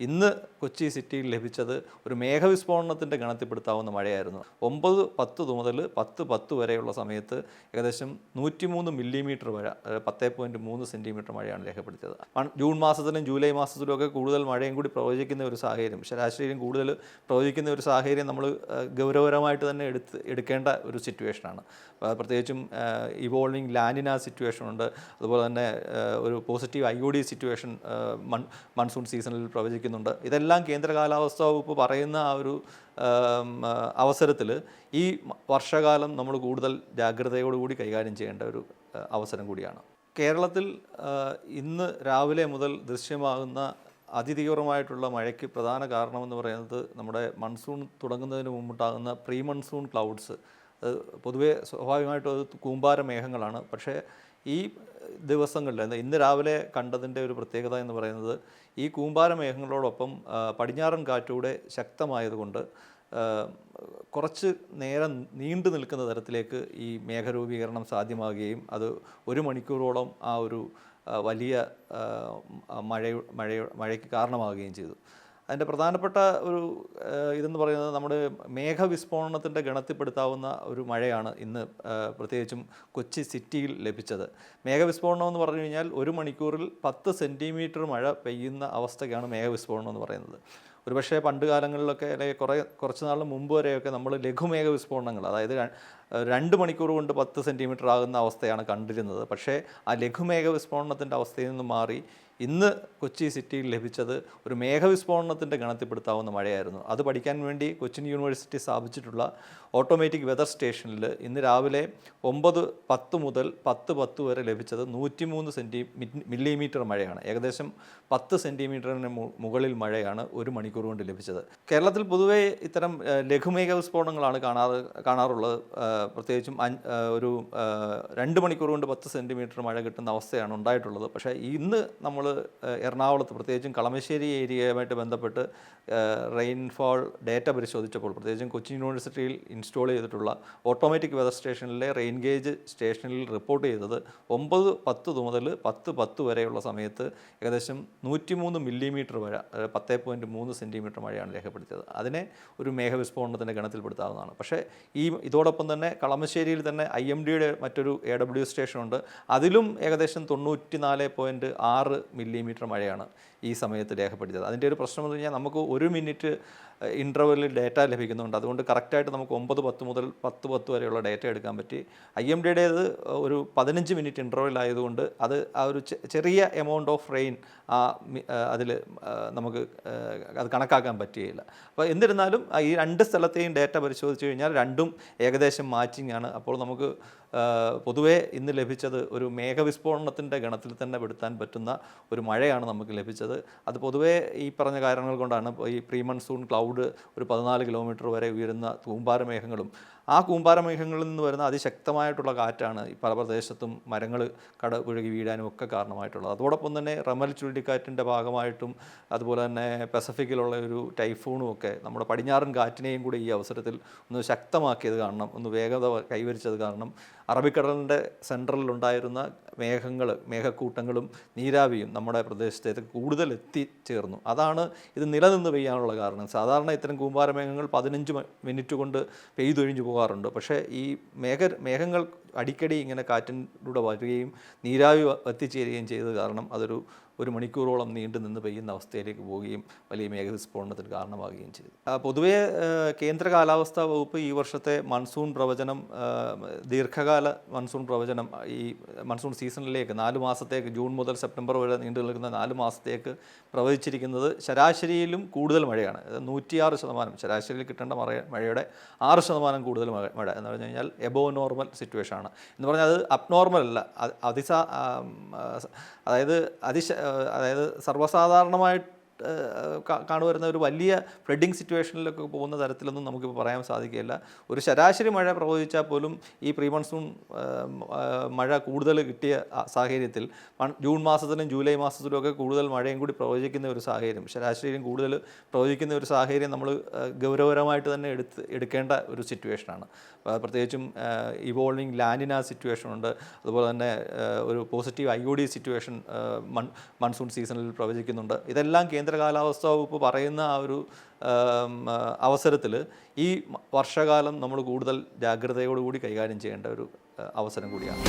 ഇന്ന് കൊച്ചി സിറ്റിയിൽ ലഭിച്ചത് ഒരു മേഘവിസ്ഫോടനത്തിന്റെ ഗണത്തിൽപ്പെടുത്താവുന്ന മഴയായിരുന്നു. ഒമ്പത് പത്ത് മുതൽ പത്ത് പത്ത് വരെയുള്ള സമയത്ത് ഏകദേശം നൂറ്റിമൂന്ന് മില്ലിമീറ്റർ മഴ പത്ത് പോയിന്റ് മൂന്ന് സെന്റിമീറ്റർ മഴയാണ് രേഖപ്പെടുത്തിയത്. ജൂൺ മാസത്തിലും ജൂലൈ മാസത്തിലും ഒക്കെ കൂടുതൽ മഴയും കൂടി പ്രവചിക്കുന്ന ഒരു സാഹചര്യം ശരാശരിയും കൂടുതൽ പ്രവചിക്കുന്ന ഒരു സാഹചര്യം നമ്മൾ ഗൗരവപരമായിട്ട് തന്നെ എടുത്ത് എടുക്കേണ്ട ഒരു സിറ്റുവേഷനാണ്. പ്രത്യേകിച്ചും ഇവോൾവിങ് ലാനിന സിറ്റുവേഷൻ ഉണ്ട് അതുപോലെ തന്നെ ഒരു positive I O D situation mon monsoon സീസണിൽ പ്രവചിക്കുന്നുണ്ട്. ഇതെല്ലാം കേന്ദ്ര കാലാവസ്ഥാ വകുപ്പ് പറയുന്ന ആ ഒരു അവസരത്തിൽ ഈ വർഷകാലം നമ്മൾ കൂടുതൽ ജാഗ്രതയോടുകൂടി കൈകാര്യം ചെയ്യേണ്ട ഒരു അവസരം കൂടിയാണ്. കേരളത്തിൽ ഇന്ന് രാവിലെ മുതൽ ദൃശ്യമാകുന്ന അതിതീവ്രമായിട്ടുള്ള മഴയ്ക്ക് പ്രധാന കാരണമെന്ന് പറയുന്നത് നമ്മുടെ മൺസൂൺ തുടങ്ങുന്നതിന് മുമ്പുണ്ടാകുന്ന പ്രീ മൺസൂൺ ക്ലൗഡ്സ് പൊതുവേ സ്വാഭാവികമായിട്ടും അത് കൂമ്പാര മേഘങ്ങളാണ്. പക്ഷേ ഈ ദിവസങ്ങളിൽ ഇന്ന് രാവിലെ കണ്ടതിന്റെ ഒരു പ്രത്യേകത എന്ന് പറയുന്നത് ഈ കൂമ്പാര മേഘങ്ങളോടൊപ്പം പടിഞ്ഞാറൻ കാറ്റൂടെ ശക്തമായതുകൊണ്ട് കുറച്ച് നേരം നീണ്ടു നിൽക്കുന്ന തരത്തിലേക്ക് ഈ മേഘരൂപീകരണം സാധ്യമാകുകയും അത് ഒരു മണിക്കൂറോളം ആ ഒരു വലിയ മഴ മഴ മഴയ്ക്ക് കാരണമാവുകയും ചെയ്തു. അതിന്റെ പ്രധാനപ്പെട്ട ഒരു ഇതെന്ന് പറയുന്നത് നമ്മുടെ മേഘവിസ്ഫോടനത്തിന്റെ ഗണത്തിൽപ്പെടുത്താവുന്ന ഒരു മഴയാണ് ഇന്ന് പ്രത്യേകിച്ചും കൊച്ചി സിറ്റിയിൽ ലഭിച്ചത്. മേഘവിസ്ഫോടനം എന്ന് പറഞ്ഞു കഴിഞ്ഞാൽ ഒരു മണിക്കൂറിൽ പത്ത് സെന്റിമീറ്റർ മഴ പെയ്യുന്ന അവസ്ഥയ്ക്കാണ് മേഘവിസ്ഫോടനം എന്ന് പറയുന്നത്. ഒരുപക്ഷേ പണ്ട് കാലങ്ങളിലൊക്കെ അല്ലെങ്കിൽ കുറേ കുറച്ച് നാൾ മുമ്പ് വരെയൊക്കെ നമ്മൾ ലഘുമേഘ വിസ്ഫോടനങ്ങൾ അതായത് രണ്ട് മണിക്കൂർ കൊണ്ട് പത്ത് സെന്റിമീറ്റർ ആകുന്ന അവസ്ഥയാണ് കണ്ടിരുന്നത്. പക്ഷേ ആ ലഘുമേഘ വിസ്ഫോടനത്തിന്റെ അവസ്ഥയിൽ നിന്ന് മാറി ഇന്ന് കൊച്ചി സിറ്റിയിൽ ലഭിച്ചത് ഒരു മേഘവിസ്ഫോടനത്തിന്റെ ഗണത്തിൽപ്പെടുത്താവുന്ന മഴയായിരുന്നു. അത് പഠിക്കാൻ വേണ്ടി കൊച്ചിൻ യൂണിവേഴ്സിറ്റി സ്ഥാപിച്ചിട്ടുള്ള ഓട്ടോമാറ്റിക് വെതർ സ്റ്റേഷനിൽ ഇന്ന് രാവിലെ ഒമ്പത് പത്ത് മുതൽ പത്ത് പത്ത് വരെ ലഭിച്ചത് നൂറ്റിമൂന്ന് സെന്റി മില്ലിമീറ്റർ മഴയാണ്. ഏകദേശം പത്ത് സെന്റിമീറ്ററിന് മുകളിൽ മഴയാണ് ഒരു മണിക്കൂർ കൊണ്ട് ലഭിച്ചത്. കേരളത്തിൽ പൊതുവേ ഇത്തരം ലഘുമേഘ വിസ്ഫോടനങ്ങളാണ് കാണാറ് കാണാറുള്ളത്. പ്രത്യേകിച്ചും ഒരു രണ്ട് മണിക്കൂർ കൊണ്ട് പത്ത് സെന്റിമീറ്റർ മഴ കിട്ടുന്ന അവസ്ഥയാണ് ഉണ്ടായിട്ടുള്ളത്. പക്ഷേ ഇന്ന് നമ്മൾ എറണാകുളത്ത് പ്രത്യേകിച്ചും കളമശ്ശേരി ഏരിയയുമായിട്ട് ബന്ധപ്പെട്ട് റെയിൻഫോൾ ഡേറ്റ പരിശോധിച്ചപ്പോൾ പ്രത്യേകിച്ചും കൊച്ചിൻ യൂണിവേഴ്സിറ്റിയിൽ ഇൻസ്റ്റാൾ ചെയ്തിട്ടുള്ള ഓട്ടോമാറ്റിക് വെതർ സ്റ്റേഷനിലെ റെയിൻ ഗേജ് സ്റ്റേഷനിൽ റിപ്പോർട്ട് ചെയ്തത് ഒമ്പത് പത്ത് മുതൽ പത്ത് പത്ത് വരെയുള്ള സമയത്ത് ഏകദേശം നൂറ്റിമൂന്ന് മില്ലിമീറ്റർ മഴ പത്ത് പോയിന്റ് മൂന്ന് സെന്റിമീറ്റർ മഴയാണ് രേഖപ്പെടുത്തിയത്. അതിനെ ഒരു മേഘവിസ്ഫോടനത്തിന്റെ ഗണത്തിൽപ്പെടുത്താവുന്നതാണ്. പക്ഷേ ഈ ഇതോടൊപ്പം തന്നെ കളമശ്ശേരിയിൽ തന്നെ ഐ എം ഡിയുടെ മറ്റൊരു എ ഡബ്ല്യു സ്റ്റേഷനുണ്ട് അതിലും ഏകദേശം തൊണ്ണൂറ്റി നാല് പോയിന്റ് ആറ് മില്ലിമീറ്റർ മഴയാണ്. ഈ സമയത്ത് രേഖപ്പെടുത്തിയത്. അതിന്റെ ഒരു പ്രശ്നം എന്ന് പറഞ്ഞാൽ നമുക്ക് ഒരു മിനിറ്റ് ഇന്റർവെല്ലിൽ ഡേറ്റ ലഭിക്കുന്നുണ്ട്. അതുകൊണ്ട് കറക്റ്റായിട്ട് നമുക്ക് ഒമ്പത് പത്ത് മുതൽ പത്ത് പത്ത് വരെയുള്ള ഡേറ്റ എടുക്കാൻ പറ്റി. ഐ എം ഡിയുടേത് ഒരു പതിനഞ്ച് മിനിറ്റ് ഇന്റർവെൽ ആയതുകൊണ്ട് അത് ആ ഒരു ചെറിയ എമൗണ്ട് ഓഫ് റെയിൻ ആ അതിൽ നമുക്ക് അത് കണക്കാക്കാൻ പറ്റുകയില്ല. അപ്പോൾ എന്നിരുന്നാലും ഈ രണ്ട് സ്ഥലത്തെയും ഡേറ്റ പരിശോധിച്ച് കഴിഞ്ഞാൽ രണ്ടും ഏകദേശം മാച്ചിങ് ആണ്. അപ്പോൾ നമുക്ക് പൊതുവെ ഇന്ന് ലഭിച്ചത് ഒരു മേഘവിസ്ഫോടനത്തിന്റെ ഗണത്തിൽ തന്നെ പെടുത്താൻ പറ്റുന്ന ഒരു മഴയാണ് നമുക്ക് ലഭിച്ചത്. അത് പൊതുവേ ഈ പറഞ്ഞ കാരണങ്ങൾ കൊണ്ടാണ് ഈ പ്രീ മൺസൂൺ ക്ലൗഡ് ഒരു പതിനാല് കിലോമീറ്റർ വരെ ഉയരുന്ന കൂമ്പാര മേഘങ്ങളും ആ കൂമ്പാരമേഘങ്ങളിൽ നിന്ന് വരുന്ന അതിശക്തമായിട്ടുള്ള കാറ്റാണ് ഈ പല പ്രദേശത്തും മരങ്ങൾ കട കടപുഴകി വീഴാനും ഒക്കെ കാരണമായിട്ടുള്ളത്. അതോടൊപ്പം തന്നെ റമൽ ചുഴലിക്കാറ്റിന്റെ ഭാഗമായിട്ടും അതുപോലെ തന്നെ പസഫിക്കിലുള്ള ഒരു ടൈഫൂണും ഒക്കെ നമ്മുടെ പടിഞ്ഞാറൻ കാറ്റിനെയും കൂടി ഈ അവസരത്തിൽ ഒന്ന് ശക്തമാക്കിയത് കാരണം ഒന്ന് വേഗത കൈവരിച്ചത് കാരണം അറബിക്കടലിന്റെ സെൻട്രലിലുണ്ടായിരുന്ന മേഘങ്ങൾ മേഘക്കൂട്ടങ്ങളും നീരാവിയും നമ്മുടെ പ്രദേശത്തേക്ക് കൂടുതൽ എത്തിച്ചേർന്നു. അതാണ് ഇത് നിലനിന്ന് പെയ്യാനുള്ള കാരണം. സാധാരണ ഇത്തരം കൂമ്പാരമേഘങ്ങൾ പതിനഞ്ച് മിനിറ്റ് കൊണ്ട് പെയ്തൊഴിഞ്ഞു പോകാറുണ്ട്. പക്ഷേ ഈ മേഘ മേഘങ്ങൾ അടിക്കടി ഇങ്ങനെ കാറ്റിലൂടെ വരികയും നീരാവി എത്തിച്ചേരുകയും ചെയ്തത് കാരണം അതൊരു ഒരു മണിക്കൂറോളം നീണ്ടു നിന്ന് പെയ്യുന്ന അവസ്ഥയിലേക്ക് പോവുകയും വലിയ മേഘവിസ്ഫോടനത്തിന് കാരണമാകുകയും ചെയ്തു. പൊതുവേ കേന്ദ്ര കാലാവസ്ഥാ വകുപ്പ് ഈ വർഷത്തെ മൺസൂൺ പ്രവചനം ദീർഘകാല മൺസൂൺ പ്രവചനം ഈ മൺസൂൺ സീസണിലേക്ക് നാല് മാസത്തേക്ക് ജൂൺ മുതൽ സെപ്റ്റംബർ വരെ നീണ്ടു നിൽക്കുന്ന നാല് മാസത്തേക്ക് പ്രവചിച്ചിരിക്കുന്നത് ശരാശരിയിലും കൂടുതൽ മഴയാണ്. നൂറ്റിയാറ് ശതമാനം ശരാശരിയിൽ കിട്ടേണ്ട മഴ മഴയുടെ ആറ് ശതമാനം കൂടുതൽ മഴ മഴ എന്ന് പറഞ്ഞു കഴിഞ്ഞാൽ എബോ നോർമൽ സിറ്റുവേഷൻ ആണ്. എന്ന് പറഞ്ഞാൽ അത് അബ്നോർമൽ അല്ല. അത് അതിസാ അതായത് അതിശ അതായത് സർവസാധാരണമായിട്ട് കാണുവരുന്ന ഒരു വലിയ ഫ്ലഡിങ് സിറ്റുവേഷനിലൊക്കെ പോകുന്ന തരത്തിലൊന്നും നമുക്കിപ്പോൾ പറയാൻ സാധിക്കില്ല ഒരു ശരാശരി മഴ പ്രവചിച്ചാൽ പോലും ഈ പ്രീ മൺസൂൺ മഴ കൂടുതൽ കിട്ടിയ ആ സാഹചര്യത്തിൽ ജൂൺ മാസത്തിലും ജൂലൈ മാസത്തിലും ഒക്കെ കൂടുതൽ മഴയും കൂടി പ്രവചിക്കുന്ന ഒരു സാഹചര്യം ശരാശരിയും കൂടുതൽ പ്രവചിക്കുന്ന ഒരു സാഹചര്യം നമ്മൾ ഗൗരവപരമായിട്ട് തന്നെ എടുത്ത് എടുക്കേണ്ട ഒരു സിറ്റുവേഷനാണ് ആ, പ്രത്യേകിച്ചും ഇവോൾവിങ് ലാനിന സിറ്റുവേഷൻ ഉണ്ട്. അതുപോലെ തന്നെ ഒരു positive I O D situation mon monsoon സീസണിൽ പ്രവചിക്കുന്നുണ്ട്. ഇതെല്ലാം കേന്ദ്ര കേന്ദ്ര കാലാവസ്ഥാ വകുപ്പ് പറയുന്ന ആ ഒരു അവസരത്തിൽ ഈ വർഷകാലം നമ്മൾ കൂടുതൽ ജാഗ്രതയോടുകൂടി കൈകാര്യം ചെയ്യേണ്ട ഒരു അവസരം കൂടിയാണ്.